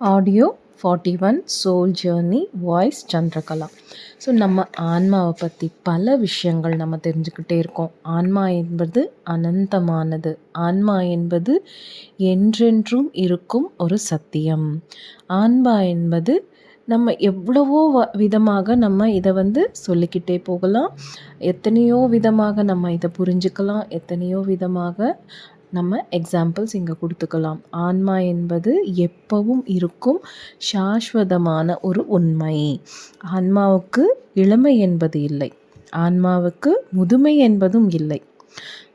Audio forty one soul journey voice Chandrakala so நம்ம ஆன்மாவை பற்றி பல விஷயங்கள் நம்ம தெரிஞ்சுக்கிட்டே இருக்கோம். ஆன்மா என்பது அனந்தமானது. ஆன்மா என்பது என்றென்றும் இருக்கும் ஒரு சத்தியம். ஆன்மா என்பது நம்ம எவ்வளவோ வ விதமாக நம்ம இதை வந்து சொல்லிக்கிட்டே போகலாம். எத்தனையோ விதமாக நம்ம இதை புரிஞ்சுக்கலாம். எத்தனையோ விதமாக நம்ம எக்ஸாம்பிள்ஸ் இங்கே கொடுத்துக்கலாம். ஆன்மா என்பது எப்பவும் இருக்கும் சாஸ்வதமான ஒரு உண்மை. ஆன்மாவுக்கு இளமை என்பது இல்லை. ஆன்மாவுக்கு முதுமை என்பதும் இல்லை.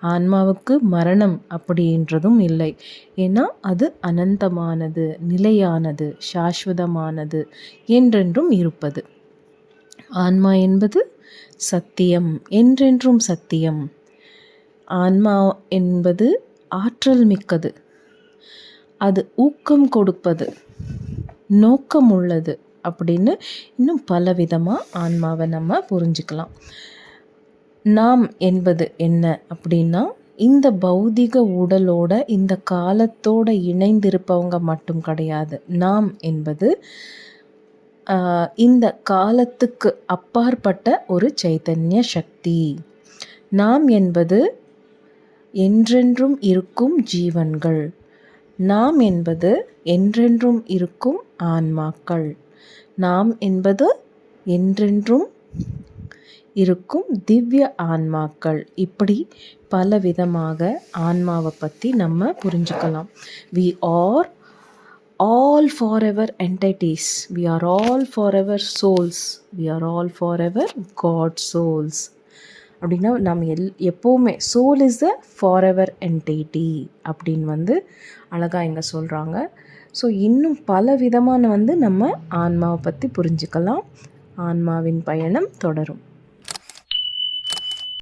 ஆன்மாவுக்கு மரணம் அப்படின்றதும் இல்லை. ஏன்னா அது அனந்தமானது நிலையானது சாஸ்வதமானது என்றென்றும் இருப்பது. ஆன்மா என்பது சத்தியம் என்றென்றும் சத்தியம். ஆன்மா என்பது ஆற்றல் மிக்கது. அது ஊக்கம் கொடுப்பது. நோக்கம் உள்ளது அப்படின்னு இன்னும் பல விதமாக ஆன்மாவை நம்ம புரிஞ்சுக்கலாம். நாம் என்பது என்ன அப்படின்னா இந்த பௌதிக உடலோட இந்த காலத்தோட இணைந்திருப்பவங்க மட்டும் கிடையாது. நாம் என்பது இந்த காலத்துக்கு அப்பாற்பட்ட ஒரு சைத்தன்ய சக்தி. நாம் என்பது என்றென்றும் இருக்கும் ஜீவன்கள். நாம் என்பது என்றென்றும் இருக்கும் ஆன்மாக்கள். நாம் என்பது என்றென்றும் இருக்கும் திவ்ய ஆன்மாக்கள். இப்படி பல விதமாக ஆன்மாவை பற்றி நம்ம புரிஞ்சுக்கலாம். We are all forever entities we are all forever souls we are all forever god souls அப்படின்னா நம்ம எல் எப்போவுமே soul is a forever entity அப்படின்னு வந்து அழகாக இங்கே சொல்கிறாங்க ஸோ இன்னும் பல விதமான வந்து நம்ம ஆன்மாவை பற்றி புரிஞ்சுக்கலாம். ஆன்மாவின் பயணம் தொடரும்.